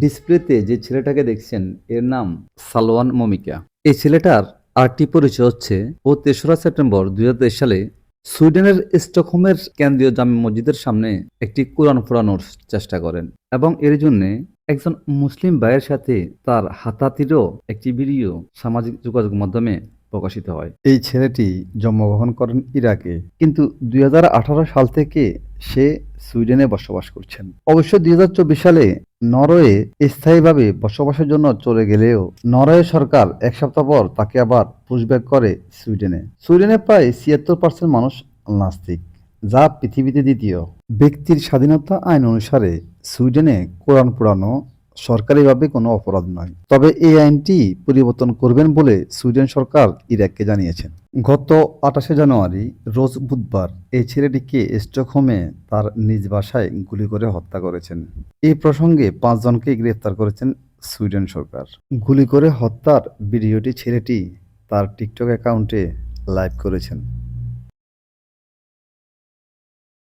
ডিসপ্লেতে যে ছেলেটাকে দেখছেন, এর নাম সালওয়ান মমিকা। এই ছেলেটার আরটি পরিচয় হচ্ছে ও তেসরা সেপ্টেম্বর দুই সালে সুইডেনের স্টকহোমের কেন্দ্রীয় জামে মসজিদের সামনে একটি কোরআন ফোড়ানোর চেষ্টা করেন এবং এর জন্য একজন মুসলিম ভাইয়ের সাথে তার হাতাতিরও একটি ভিডিও সামাজিক যোগাযোগ মাধ্যমে প্রকাশিত হয়। এই ছেলেটি জন্মগ্রহণ করেন ইরাকে, কিন্তু দুই হাজার আঠারো সাল থেকে সে সুইডেনে বসবাস করছেন। অবশ্য দুই হাজার চব্বিশ সালে নরওয়ে স্থায়ীভাবে বসবাসের জন্য চলে গেলেও নরওয়ে সরকার এক সপ্তাহ পর তাকে আবার পুশব্যাক করে সুইডেনে। সুইডেনে প্রায় ছিয়াত্তর পার্সেন্ট মানুষ নাস্তিক, যা পৃথিবীতে দ্বিতীয়। ব্যক্তির স্বাধীনতা আইন অনুসারে সুইডেনে কোরআন পোড়ানো সরকারিভাবে কোনো অপরাধ নয়। তবে এই আইনটি পরিবর্তন করবেন বলে সুইডেন সরকার ইরাককে জানিয়েছেন। গত আঠাশে জানুয়ারি, রোজ বুধবার, এই ছেলেটিকে স্টকহোমে তার নিজ বাসায় গুলি করে হত্যা করেছেন। এই প্রসঙ্গে পাঁচজনকে গ্রেফতার করেছেন সুইডেন সরকার। গুলি করে হত্যার ভিডিওটি ছেলেটি তার টিকটক অ্যাকাউন্টে লাইভ করেছেন।